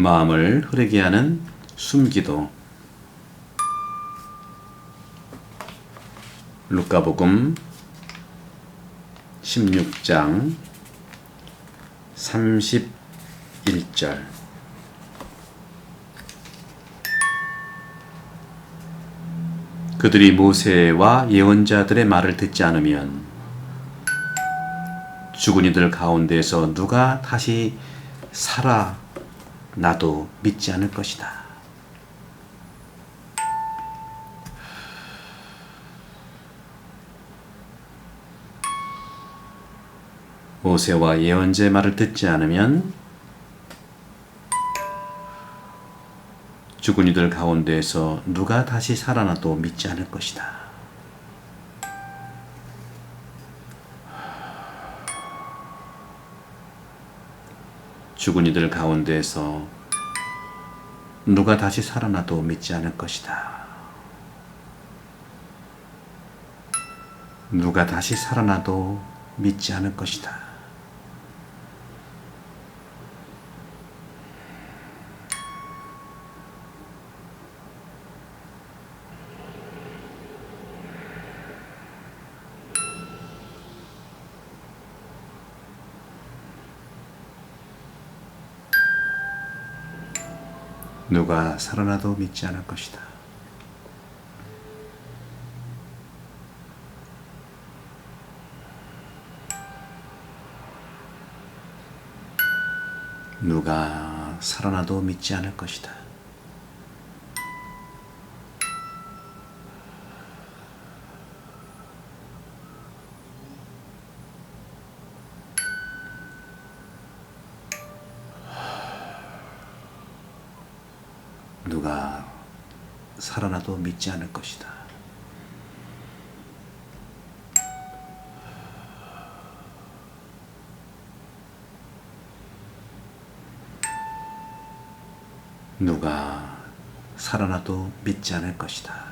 마음을 흐르게 하는 숨기도. 루카복음 16장 31절. 그들이 모세와 예언자들의 말을 듣지 않으면 죽은 이들 가운데서 누가 다시 살아 나도 믿지 않을 것이다. 모세와 예언자의 말을 듣지 않으면 죽은 이들 가운데에서 누가 다시 살아나도 믿지 않을 것이다. 죽은 이들 가운데에서 누가 다시 살아나도 믿지 않을 것이다. 누가 다시 살아나도 믿지 않을 것이다. 누가 살아나도 믿지 않을 것이다. 누가 살아나도 믿지 않을 것이다. 누가 살아나도 믿지 않을 것이다. 누가 살아나도 믿지 않을 것이다.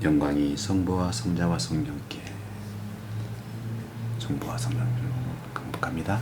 영광이 성부와 성자와 성령께 정부와 성령으로 감복합니다.